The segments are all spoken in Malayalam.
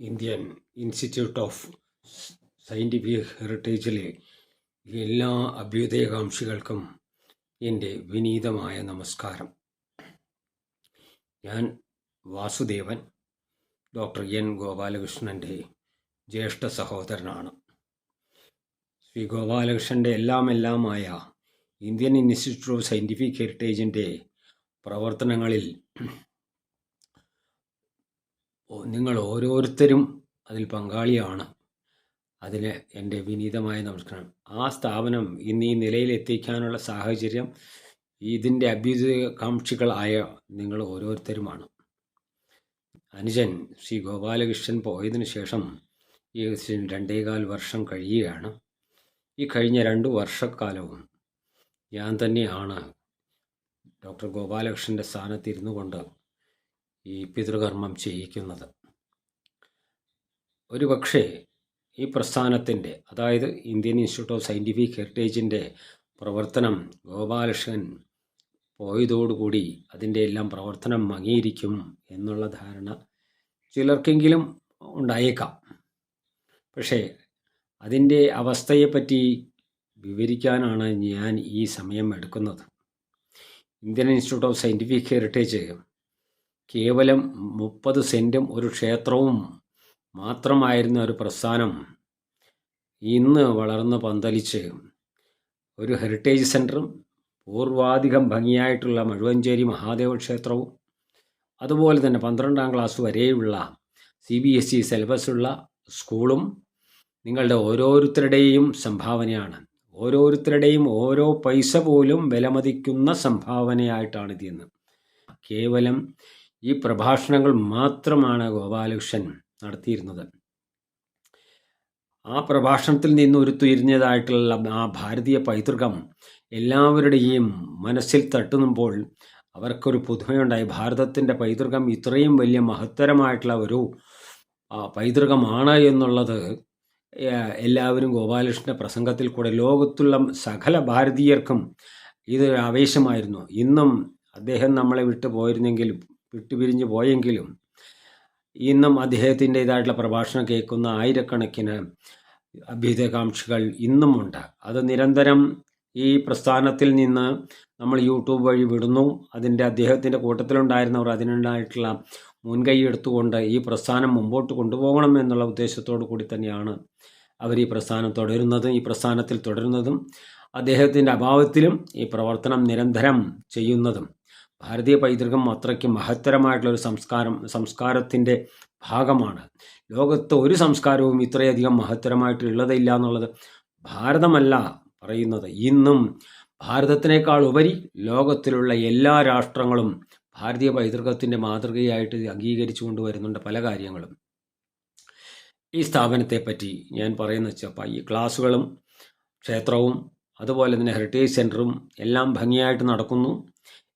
ഇന്ത്യൻ ഇൻസ്റ്റിറ്റ്യൂട്ട് ഓഫ് സയന്റിഫിക് ഹെറിറ്റേജിലെ എല്ലാ അഭ്യുദയകാംക്ഷികൾക്കും എന്റെ വിനീതമായ നമസ്കാരം. ഞാൻ വാസുദേവൻ ഡോക്ടർ എൻ ഗോപാലകൃഷ്ണന്റെ ജ്യേഷ്ഠ സഹോദരനാണ്. ശ്രീ ഗോപാലകൃഷ്ണന്റെ എല്ലാം എല്ലാമായ ഇന്ത്യൻ ഇൻസ്റ്റിറ്റ്യൂട്ട് ഓഫ് സയന്റിഫിക് ഹെറിറ്റേജിന്റെ പ്രവർത്തനങ്ങളിൽ നിങ്ങൾ ഓരോരുത്തരും അതിൽ പങ്കാളിയാണ്. അതിന് എന്റെ വിനീതമായ നമസ്കാരം. ആ സ്ഥാപനം ഇന്ന് ഈ നിലയിലെത്തിക്കാനുള്ള സാഹചര്യം ഇതിന്റെ അഭ്യുദയകാംക്ഷികളായ നിങ്ങൾ ഓരോരുത്തരുമാണ്. അനുജൻ ശ്രീ ഗോപാലകൃഷ്ണൻ പോയതിനു ശേഷം ഏകദേശം രണ്ടേകാൽ വർഷം കഴിയുകയാണ്. ഈ കഴിഞ്ഞ രണ്ട് വർഷക്കാലവും ഞാൻ തന്നെയാണ് ഡോക്ടർ ഗോപാലകൃഷ്ണന്റെ സ്ഥാനത്തിരുന്നു കൊണ്ട് ഈ പിതൃകർമ്മം ചെയ്യിക്കുന്നത്. ഒരു പക്ഷേ ഈ പ്രസ്ഥാനത്തിന്റെ അതായത് ഇന്ത്യൻ ഇൻസ്റ്റിറ്റ്യൂട്ട് ഓഫ് സയന്റിഫിക് ഹെറിറ്റേജിന്റെ പ്രവർത്തനം ഗോപാലകൃഷ്ണൻ പോയതോടുകൂടി അതിന്റെ എല്ലാം പ്രവർത്തനം മങ്ങിയിരിക്കും എന്നുള്ള ധാരണ ചിലർക്കെങ്കിലും ഉണ്ടായേക്കാം. പക്ഷേ അതിന്റെ അവസ്ഥയെപ്പറ്റി വിവരിക്കാനാണ് ഞാൻ ഈ സമയം എടുക്കുന്നത്. Indian Institute of Scientific Heritage കേവലം മുപ്പത് സെന്റും ഒരു ക്ഷേത്രവും മാത്രമായിരുന്ന ഒരു പ്രസ്ഥാനം ഇന്ന് വളർന്ന് പന്തലിച്ച് ഒരു ഹെറിറ്റേജ് സെന്ററും പൂർവാധികം ഭംഗിയായിട്ടുള്ള മഴുവഞ്ചേരി മഹാദേവ ക്ഷേത്രവും അതുപോലെ തന്നെ പന്ത്രണ്ടാം ക്ലാസ് വരെയുള്ള സി ബി എസ് ഇ സിലബസുള്ള സ്കൂളും നിങ്ങളുടെ ഓരോരുത്തരുടെയും സംഭാവനയാണ്. ഓരോരുത്തരുടെയും ഓരോ പൈസ പോലും വിലമതിക്കുന്ന സംഭാവനയായിട്ടാണ് ഇതിന്ന് കേവലം ഈ പ്രഭാഷണങ്ങൾ മാത്രമാണ് ഗോപാലകൃഷ്ണൻ നടത്തിയിരുന്നത്. ആ പ്രഭാഷണത്തിൽ നിന്ന് ഉരുത്തിരിഞ്ഞതായിട്ടുള്ള ആ ഭാരതീയ പൈതൃകം എല്ലാവരുടെയും മനസ്സിൽ തട്ടുമ്പോൾ അവർക്കൊരു പുതുമയുണ്ടായി. ഭാരതത്തിന്റെ പൈതൃകം ഇത്രയും വലിയ മഹത്തരമായിട്ടുള്ള ഒരു പൈതൃകമാണ് എന്നുള്ളത് എല്ലാവരും ഗോപാലകൃഷ്ണന്റെ പ്രസംഗത്തിൽ കൂടെ ലോകത്തുള്ള സകല ഭാരതീയർക്കും ഇത് ആവേശമായിരുന്നു. ഇന്നും അദ്ദേഹം നമ്മളെ വിട്ടു പോയിരുന്നെങ്കിലും വിട്ടുപിരിഞ്ഞു പോയെങ്കിലും ഇന്നും അദ്ദേഹത്തിന്റെതായിട്ടുള്ള പ്രഭാഷണം കേൾക്കുന്ന ആയിരക്കണക്കിന് അഭ്യുദയകാംക്ഷികൾ ഇന്നുമുണ്ട്. അത് നിരന്തരം ഈ പ്രസ്ഥാനത്തിൽ നിന്ന് നമ്മൾ യൂട്യൂബ് വഴി വിടുന്നു. അതിന്റെ അദ്ദേഹത്തിന്റെ കൂട്ടത്തിലുണ്ടായിരുന്നവർ അതിനുണ്ടായിട്ടുള്ള മുൻകൈ എടുത്തുകൊണ്ട് ഈ പ്രസ്ഥാനം മുമ്പോട്ട് കൊണ്ടുപോകണം എന്നുള്ള ഉദ്ദേശത്തോടു കൂടി തന്നെയാണ് അവർ ഈ പ്രസ്ഥാനം തുടരുന്നതും ഈ പ്രസ്ഥാനത്തിൽ തുടരുന്നതും. അദ്ദേഹത്തിന്റെ അഭാവത്തിലും ഈ പ്രവർത്തനം നിരന്തരം ചെയ്യുന്നതും. ഭാരതീയ പൈതൃകം അത്രയ്ക്ക് മഹത്തരമായിട്ടുള്ള ഒരു സംസ്കാരം സംസ്കാരത്തിന്റെ ഭാഗമാണ്. ലോകത്ത് ഒരു സംസ്കാരവും ഇത്രയധികം മഹത്തരമായിട്ടുള്ളതില്ല എന്നുള്ളത് ഭാരതമല്ല പറയുന്നത്. ഇന്നും ഭാരതത്തിനേക്കാൾ ഉപരി ലോകത്തിലുള്ള എല്ലാ രാഷ്ട്രങ്ങളും ഭാരതീയ പൈതൃകത്തിന്റെ മാതൃകയായിട്ട് അംഗീകരിച്ചു കൊണ്ടുവരുന്നുണ്ട് പല കാര്യങ്ങളും. ഈ സ്ഥാപനത്തെപ്പറ്റി ഞാൻ പറയുന്ന വെച്ചപ്പോൾ ഈ ക്ലാസ്സുകളും ക്ഷേത്രവും അതുപോലെ തന്നെ ഹെറിറ്റേജ് സെന്ററും എല്ലാം ഭംഗിയായിട്ട് നടക്കുന്നു.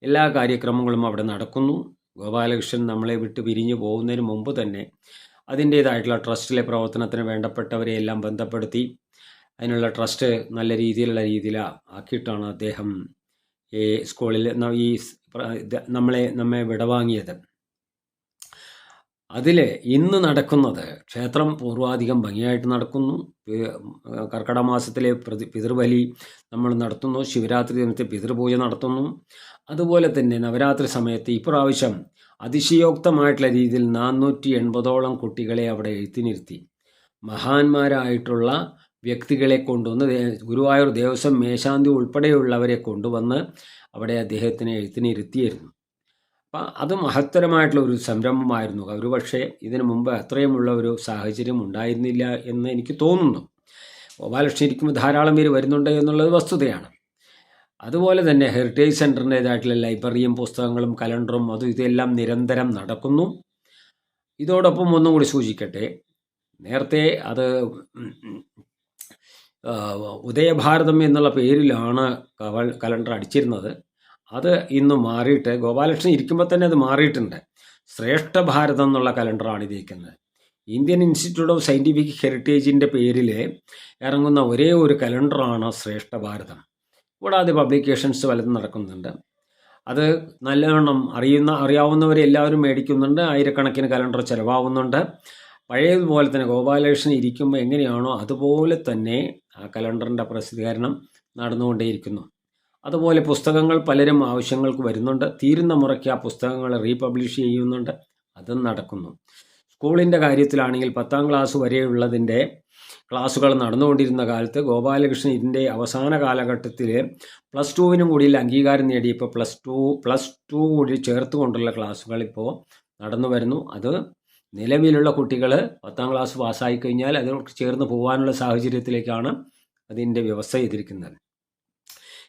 എല്ലാ കാര്യക്രമങ്ങളും അവിടെ നടക്കുന്നു. ഗോപാലകൃഷ്ണൻ നമ്മളെ വിട്ട് പിരിഞ്ഞു പോകുന്നതിന് മുമ്പ് തന്നെ അതിന്റേതായിട്ടുള്ള ട്രസ്റ്റിലെ പ്രവർത്തനത്തിന് വേണ്ടപ്പെട്ടവരെ എല്ലാം ബന്ധപ്പെടുത്തി അതിനുള്ള ട്രസ്റ്റ് നല്ല രീതിയിലുള്ള രീതിയിൽ ആക്കിയിട്ടാണ് അദ്ദേഹം ഈ സ്കൂളിൽ ഈ നമ്മളെ നമ്മെ വിടവാങ്ങിയത്. അതിൽ ഇന്ന് നടക്കുന്നത് ക്ഷേത്രം പൂർവാധികം ഭംഗിയായിട്ട് നടക്കുന്നു. കർക്കട മാസത്തിലെ പ്രതി പിതൃബലി നമ്മൾ നടത്തുന്നു. ശിവരാത്രി ദിനത്തിൽ പിതൃപൂജ നടത്തുന്നു. അതുപോലെ തന്നെ നവരാത്രി സമയത്ത് ഇപ്രാവശ്യം അതിശയോക്തമായിട്ടുള്ള രീതിയിൽ നാനൂറ്റി എൺപതോളം കുട്ടികളെ അവിടെ എഴുത്തിനിരുത്തി മഹാന്മാരായിട്ടുള്ള വ്യക്തികളെ കൊണ്ടുവന്ന് ഗുരുവായൂർ ദേവസ്വം മേശാന്തി ഉൾപ്പെടെയുള്ളവരെ കൊണ്ടുവന്ന് അവിടെ അദ്ദേഹത്തിനെ എഴുത്തിനിരുത്തിയിരുന്നു അപ്പം അത് മഹത്തരമായിട്ടുള്ള ഒരു സംരംഭമായിരുന്നു. ഒരു പക്ഷേ ഇതിനു മുമ്പ് അത്രയുമുള്ള ഒരു സാഹചര്യം ഉണ്ടായിരുന്നില്ല എന്ന് എനിക്ക് തോന്നുന്നു. ഗോപാലകൃഷ്ണൻ ഇരിക്കുമ്പോൾ ധാരാളം പേര് വരുന്നുണ്ട് എന്നുള്ളത് വസ്തുതയാണ്. അതുപോലെ തന്നെ ഹെറിറ്റേജ് സെന്ററിന്റേതായിട്ടുള്ള ലൈബ്രറിയും പുസ്തകങ്ങളും കലണ്ടറും അതും ഇതെല്ലാം നിരന്തരം നടക്കുന്നു. ഇതോടൊപ്പം ഒന്നും കൂടി സൂചിക്കട്ടെ. നേരത്തെ അത് ഉദയഭാരതം എന്നുള്ള പേരിലാണ് കവൾ- കലണ്ടർ അടിച്ചിരുന്നത്. അത് ഇന്ന് മാറിയിട്ട് ഗോപാലകൃഷ്ണൻ ഇരിക്കുമ്പോൾ തന്നെ അത് മാറിയിട്ടുണ്ട്. ശ്രേഷ്ഠ ഭാരതം എന്നുള്ള കലണ്ടറാണ് ഇതിരിക്കുന്നത് ഇന്ത്യൻ ഇൻസ്റ്റിറ്റ്യൂട്ട് ഓഫ് സയന്റിഫിക് ഹെറിറ്റേജിന്റെ പേരിൽ ഇറങ്ങുന്ന ഒരേ ഒരു കലണ്ടറാണ് ശ്രേഷ്ഠ ഭാരതം. കൂടാതെ പബ്ലിക്കേഷൻസ് പലതും നടക്കുന്നുണ്ട്. അത് നല്ലവണ്ണം അറിയുന്ന അറിയാവുന്നവരെ എല്ലാവരും മേടിക്കുന്നുണ്ട്. ആയിരക്കണക്കിന് കലണ്ടർ ചിലവാകുന്നുണ്ട്. പഴയതുപോലെ തന്നെ ഗോപാലകൃഷ്ണൻ ഇരിക്കുമ്പോൾ എങ്ങനെയാണോ അതുപോലെ തന്നെ ആ കലണ്ടറിന്റെ പ്രസിദ്ധീകരണം നടന്നുകൊണ്ടേയിരിക്കുന്നു. അതുപോലെ പുസ്തകങ്ങൾ പലരും ആവശ്യങ്ങൾക്ക് വരുന്നുണ്ട്. തീരുന്ന മുറയ്ക്ക് ആ പുസ്തകങ്ങൾ റീപബ്ലിഷ് ചെയ്യുന്നുണ്ട്. അതും നടക്കുന്നു. സ്കൂളിന്റെ കാര്യത്തിലാണെങ്കിൽ പത്താം ക്ലാസ് വരെയുള്ളതിന്റെ ക്ലാസ്സുകൾ നടന്നുകൊണ്ടിരുന്ന കാലത്ത് ഗോപാലകൃഷ്ണൻ ഇതിന്റെ അവസാന കാലഘട്ടത്തിൽ പ്ലസ് ടുവിനും കൂടി അംഗീകാരം നേടി. ഇപ്പോൾ പ്ലസ് ടു പ്ലസ് ടു കൂടി ചേർത്തുകൊണ്ടുള്ള ക്ലാസ്സുകൾ ഇപ്പോൾ നടന്നു വരുന്നു. അത് നിലവിലുള്ള കുട്ടികൾ പത്താം ക്ലാസ് പാസ്സായി കഴിഞ്ഞാൽ അതിനോട് ചേർന്ന് പോകാനുള്ള സാഹചര്യത്തിലേക്കാണ് അതിന്റെ വ്യവസ്ഥ ചെയ്തിരിക്കുന്നത്.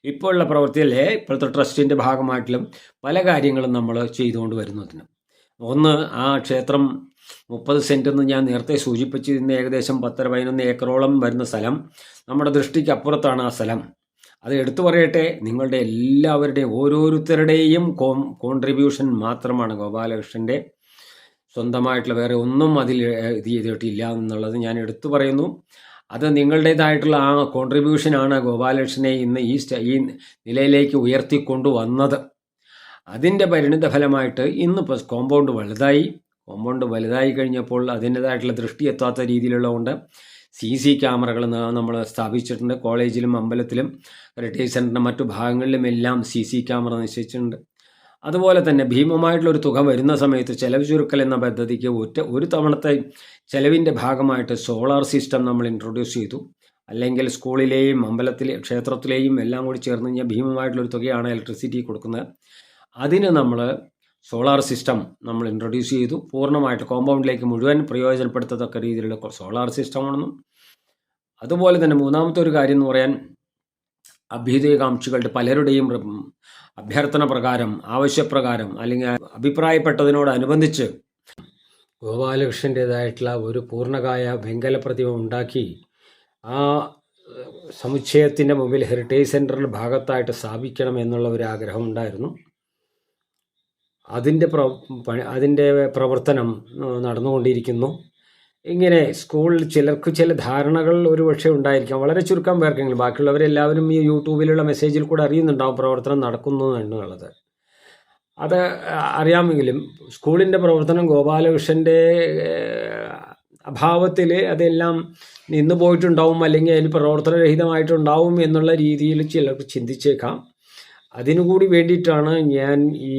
ഇപ്പോഴുള്ള പ്രവൃത്തിയിലെ ഇപ്പോഴത്തെ ട്രസ്റ്റിന്റെ ഭാഗമായിട്ടും പല കാര്യങ്ങളും നമ്മൾ ചെയ്തുകൊണ്ട് വരുന്നതിന് ഒന്ന് ആ ക്ഷേത്രം മുപ്പത് സെന്റ് എന്ന് ഞാൻ നേരത്തെ സൂചിപ്പിച്ചിരുന്ന ഏകദേശം പത്തര പതിനൊന്ന് ഏക്കറോളം വരുന്ന സ്ഥലം. നമ്മുടെ ദൃഷ്ടിക്ക് അപ്പുറത്താണ് ആ സ്ഥലം. അത് എടുത്തു പറയട്ടെ നിങ്ങളുടെ എല്ലാവരുടെയും ഓരോരുത്തരുടെയും കോം കോൺട്രിബ്യൂഷൻ മാത്രമാണ് ഗോപാലകൃഷ്ണന്റെ സ്വന്തമായിട്ടുള്ള വേറെ ഒന്നും അതിൽ ഇത് ചെയ്തിട്ടില്ല എന്നുള്ളത് ഞാൻ എടുത്തു പറയുന്നു. അത് നിങ്ങളുടേതായിട്ടുള്ള ആ കോൺട്രിബ്യൂഷനാണ് ഗോപാലകൃഷ്ണനെ ഇന്ന് ഈ ഈ നിലയിലേക്ക് ഉയർത്തിക്കൊണ്ടു വന്നത് അതിന്റെ പരിണിത ഫലമായിട്ട് ഇന്ന് കോമ്പൗണ്ട് വലുതായി. കോമ്പൗണ്ട് വലുതായി കഴിഞ്ഞപ്പോൾ അതിന്റെതായിട്ടുള്ള ദൃഷ്ടി എത്താത്ത രീതിയിലുള്ളതുകൊണ്ട് സി സി ക്യാമറകൾ നമ്മൾ സ്ഥാപിച്ചിട്ടുണ്ട്. കോളേജിലും അമ്പലത്തിലും റിട്ടേഴ്സ് സെന്ററിന്റെ മറ്റു ഭാഗങ്ങളിലും എല്ലാം സി സി ക്യാമറ നിശ്ചയിച്ചിട്ടുണ്ട്. അതുപോലെ തന്നെ ഭീമമായിട്ടുള്ളൊരു തുക വരുന്ന സമയത്ത് ചെലവ് ചുരുക്കൽ എന്ന പദ്ധതിക്ക് ഒറ്റ ഒരു തവണത്തെ ചെലവിന്റെ ഭാഗമായിട്ട് സോളാർ സിസ്റ്റം നമ്മൾ ഇൻട്രൊഡ്യൂസ് ചെയ്തു. അല്ലെങ്കിൽ സ്കൂളിലെയും അമ്പലത്തിലെ ക്ഷേത്രത്തിലെയും എല്ലാം കൂടി ചേർന്ന് കഴിഞ്ഞാൽ ഭീമമായിട്ടുള്ളൊരു തുകയാണ് ഇലക്ട്രിസിറ്റി കൊടുക്കുന്നത്. അതിന് നമ്മൾ സോളാർ സിസ്റ്റം നമ്മൾ ഇൻട്രൊഡ്യൂസ് ചെയ്തു. പൂർണമായിട്ട് കോമ്പൗണ്ടിലേക്ക് മുഴുവൻ പ്രയോജനപ്പെടുത്തത്തക്ക രീതിയിലുള്ള സോളാർ സിസ്റ്റമാണെന്നും അതുപോലെ തന്നെ മൂന്നാമത്തെ ഒരു കാര്യം എന്ന് പറയാൻ അഭ്യുദയകാംക്ഷികളുടെ പലരുടെയും അഭ്യർത്ഥന പ്രകാരം ആവശ്യപ്രകാരം അല്ലെങ്കിൽ അഭിപ്രായപ്പെട്ടതിനോടനുബന്ധിച്ച് ഗോപാലകൃഷ്ണന്റേതായിട്ടുള്ള ഒരു പൂർണകായ വെങ്കല പ്രതിമ ഉണ്ടാക്കി ആ സമുച്ചയത്തിന്റെ മുമ്പിൽ ഹെറിറ്റേജ് സെന്ററിന്റെ ഭാഗത്തായിട്ട് സ്ഥാപിക്കണം എന്നുള്ള ഒരു ആഗ്രഹം ഉണ്ടായിരുന്നു. അതിന്റെ പ്ര അതിന്റെ പ്രവർത്തനം നടന്നുകൊണ്ടിരിക്കുന്നു. ഇങ്ങനെ സ്കൂളിൽ ചിലർക്ക് ചില ധാരണകൾ ഒരു പക്ഷേ ഉണ്ടായിരിക്കാം. വളരെ ചുരുക്കം പേർക്കെങ്കിലും. ബാക്കിയുള്ളവരെല്ലാവരും ഈ യൂട്യൂബിലുള്ള മെസ്സേജിൽ കൂടെ അറിയുന്നുണ്ടാവും പ്രവർത്തനം നടക്കുന്നു എന്നുള്ളത്. അത് അറിയാമെങ്കിലും സ്കൂളിന്റെ പ്രവർത്തനം ഗോപാലകൃഷ്ണന്റെ അഭാവത്തിൽ അതെല്ലാം നിന്ന് പോയിട്ടുണ്ടാവും അല്ലെങ്കിൽ അതിൽ പ്രവർത്തനരഹിതമായിട്ടുണ്ടാവും എന്നുള്ള രീതിയിൽ ചിലർക്ക് ചിന്തിച്ചേക്കാം. അതിനുകൂടി വേണ്ടിയിട്ടാണ് ഞാൻ ഈ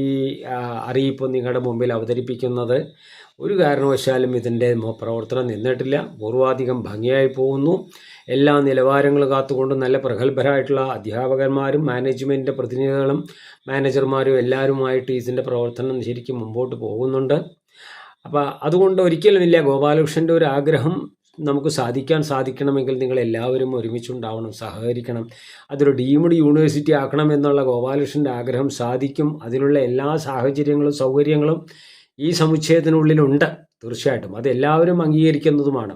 അറിയിപ്പ് നിങ്ങളുടെ മുമ്പിൽ അവതരിപ്പിക്കുന്നത്. ഒരു കാരണവശാലും ഇതിന്റെ പ്രവർത്തനം നിന്നിട്ടില്ല. പൂർവാധികം ഭംഗിയായി പോകുന്നു. എല്ലാ നിലവാരങ്ങളും കാത്തുകൊണ്ട് നല്ല പ്രഗത്ഭരായിട്ടുള്ള അധ്യാപകന്മാരും മാനേജ്മെന്റിന്റെ പ്രതിനിധികളും മാനേജർമാരും എല്ലാവരുമായിട്ട് ഇതിന്റെ പ്രവർത്തനം ശരിക്കും മുമ്പോട്ട് പോകുന്നുണ്ട്. അപ്പോൾ അതുകൊണ്ട് ഒരിക്കലുമില്ല ഗോപാലകൃഷ്ണന്റെ ഒരു ആഗ്രഹം. നമുക്ക് സാധിക്കാൻ സാധിക്കണമെങ്കിൽ നിങ്ങൾ എല്ലാവരും ഒരുമിച്ചുണ്ടാവണം സഹകരിക്കണം. അതൊരു ഡീംഡ് യൂണിവേഴ്സിറ്റി ആക്കണം എന്നുള്ള ഗോപാലകൃഷ്ണന്റെ ആഗ്രഹം സാധിക്കും. അതിലുള്ള എല്ലാ സാഹചര്യങ്ങളും സൗകര്യങ്ങളും ഈ സമുച്ചയത്തിനുള്ളിലുണ്ട് തീർച്ചയായിട്ടും. അത് എല്ലാവരും അംഗീകരിക്കുന്നതുമാണ്.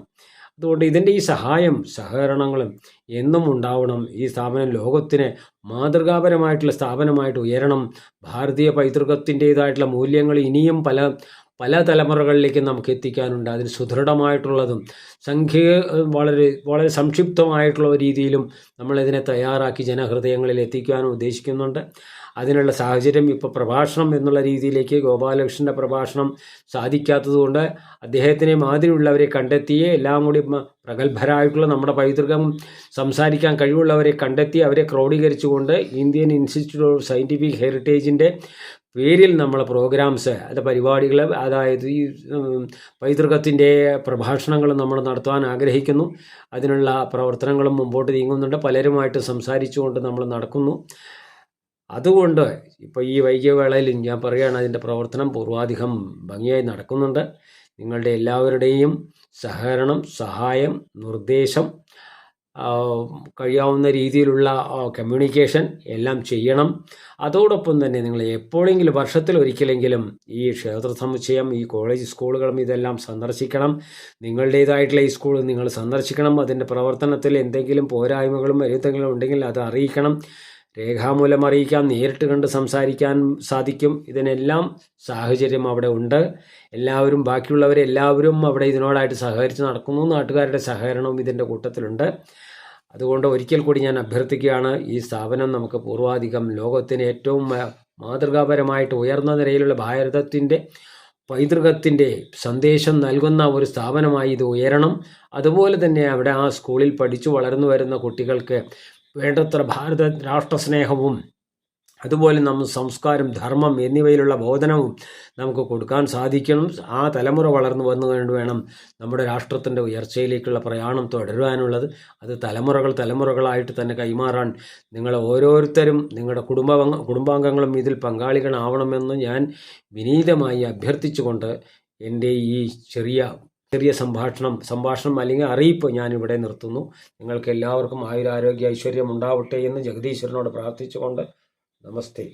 അതുകൊണ്ട് ഇതിന്റെ ഈ സഹായം സഹകരണങ്ങളും എന്നും ഉണ്ടാവണം. ഈ സ്ഥാപനം ലോകത്തിന് മാതൃകാപരമായിട്ടുള്ള സ്ഥാപനമായിട്ട് ഉയരണം. ഭാരതീയ പൈതൃകത്തിന്റെതായിട്ടുള്ള മൂല്യങ്ങൾ ഇനിയും പല പല തലമുറകളിലേക്കും നമുക്ക് എത്തിക്കാനുണ്ട് അതിന് സുദൃഢമായിട്ടുള്ളതും സംഖ്യ വളരെ വളരെ സംക്ഷിപ്തമായിട്ടുള്ള രീതിയിലും നമ്മളിതിനെ തയ്യാറാക്കി ജനഹൃദയങ്ങളിൽ എത്തിക്കാനും ഉദ്ദേശിക്കുന്നുണ്ട്. അതിനുള്ള സാഹചര്യം ഇപ്പോൾ പ്രഭാഷണം എന്നുള്ള രീതിയിലേക്ക് ഗോപാലകൃഷ്ണന്റെ പ്രഭാഷണം സാധിക്കാത്തതുകൊണ്ട് അദ്ദേഹത്തിനെ മാതിരിയുള്ളവരെ കണ്ടെത്തിയേ എല്ലാം കൂടി പ്രഗത്ഭരായിട്ടുള്ള നമ്മുടെ പൈതൃകം സംസാരിക്കാൻ കഴിവുള്ളവരെ കണ്ടെത്തി അവരെ ക്രോഡീകരിച്ചുകൊണ്ട് ഇന്ത്യൻ ഇൻസ്റ്റിറ്റ്യൂട്ട് ഓഫ് സയന്റിഫിക് ഹെറിറ്റേജിന്റെ പേരിൽ നമ്മളെ പ്രോഗ്രാംസ് അത് പരിപാടികൾ അതായത് ഈ പൈതൃകത്തിന്റെ പ്രഭാഷണങ്ങൾ നമ്മൾ നടത്താൻ ആഗ്രഹിക്കുന്നു. അതിനുള്ള പ്രവർത്തനങ്ങളും മുമ്പോട്ട് നീങ്ങുന്നുണ്ട്. പലരുമായിട്ട് സംസാരിച്ചുകൊണ്ട് നമ്മൾ നടക്കുന്നു. അതുകൊണ്ട് ഇപ്പോൾ ഈ വൈകിയ വേളയിൽ ഞാൻ പറയുകയാണ് അതിന്റെ പ്രവർത്തനം പൂർവാധികം ഭംഗിയായി നടക്കുന്നുണ്ട്. നിങ്ങളുടെ എല്ലാവരുടെയും സഹകരണം സഹായം നിർദ്ദേശം കഴിയാവുന്ന രീതിയിലുള്ള കമ്മ്യൂണിക്കേഷൻ എല്ലാം ചെയ്യണം. അതോടൊപ്പം തന്നെ നിങ്ങൾ എപ്പോഴെങ്കിലും വർഷത്തിൽ ഒരിക്കലെങ്കിലും ഈ ക്ഷേത്ര സമുച്ചയം ഈ കോളേജ് സ്കൂളുകളും ഇതെല്ലാം സന്ദർശിക്കണം. നിങ്ങളുടേതായിട്ടുള്ള ഈ സ്കൂൾ നിങ്ങൾ സന്ദർശിക്കണം. അതിന്റെ പ്രവർത്തനത്തിൽ എന്തെങ്കിലും പോരായ്മകളും എഴുത്തെങ്കിലും ഉണ്ടെങ്കിൽ അത് അറിയിക്കണം. രേഖാമൂലം അറിയിക്കാം നേരിട്ട് കണ്ട് സംസാരിക്കാൻ സാധിക്കും. ഇതിനെല്ലാം സാഹചര്യം അവിടെ ഉണ്ട്. എല്ലാവരും ബാക്കിയുള്ളവരെ എല്ലാവരും അവിടെ ഇതിനോടായിട്ട് സഹകരിച്ച് നടക്കുന്നു. നാട്ടുകാരുടെ സഹകരണവും ഇതിന്റെ കൂട്ടത്തിലുണ്ട്. അതുകൊണ്ട് ഒരിക്കൽ കൂടി ഞാൻ അഭ്യർത്ഥിക്കുകയാണ് ഈ സ്ഥാപനം നമുക്ക് പൂർവാധികം ലോകത്തിന് ഏറ്റവും മാതൃകാപരമായിട്ട് ഉയർന്ന നിലയിലുള്ള ഭാരതത്തിന്റെ പൈതൃകത്തിന്റെ സന്ദേശം നൽകുന്ന ഒരു സ്ഥാപനമായി ഇത് ഉയരണം. അതുപോലെ തന്നെ അവിടെ ആ സ്കൂളിൽ പഠിച്ചു വളർന്നു വരുന്ന കുട്ടികൾക്ക് വേണ്ടത്ര ഭാരത രാഷ്ട്രസ്നേഹവും അതുപോലെ നമ്മൾ സംസ്കാരം ധർമ്മം എന്നിവയിലുള്ള ബോധനവും നമുക്ക് കൊടുക്കാൻ സാധിക്കണം. ആ തലമുറ വളർന്നു വന്നുകൊണ്ട് വേണം നമ്മുടെ രാഷ്ട്രത്തിന്റെ ഉയർച്ചയിലേക്കുള്ള പ്രയാണം തുടരുവാനുള്ളത് അത് തലമുറകൾ തലമുറകളായിട്ട് തന്നെ കൈമാറാൻ നിങ്ങൾ ഓരോരുത്തരും നിങ്ങളുടെ കുടുംബ കുടുംബാംഗങ്ങളും ഇതിൽ പങ്കാളികളാവണമെന്ന് ഞാൻ വിനീതമായി അഭ്യർത്ഥിച്ചുകൊണ്ട് എന്റെ ഈ ചെറിയ ചെറിയ സംഭാഷണം സംഭാഷണം അല്ലെങ്കിൽ അറിയിപ്പ് ഞാനിവിടെ നിർത്തുന്നു. നിങ്ങൾക്ക് എല്ലാവർക്കും ആയുരാരോഗ്യ ഐശ്വര്യം ഉണ്ടാവട്ടെ എന്ന് ജഗദീശ്വരനോട് പ്രാർത്ഥിച്ചുകൊണ്ട് നമസ്തേ.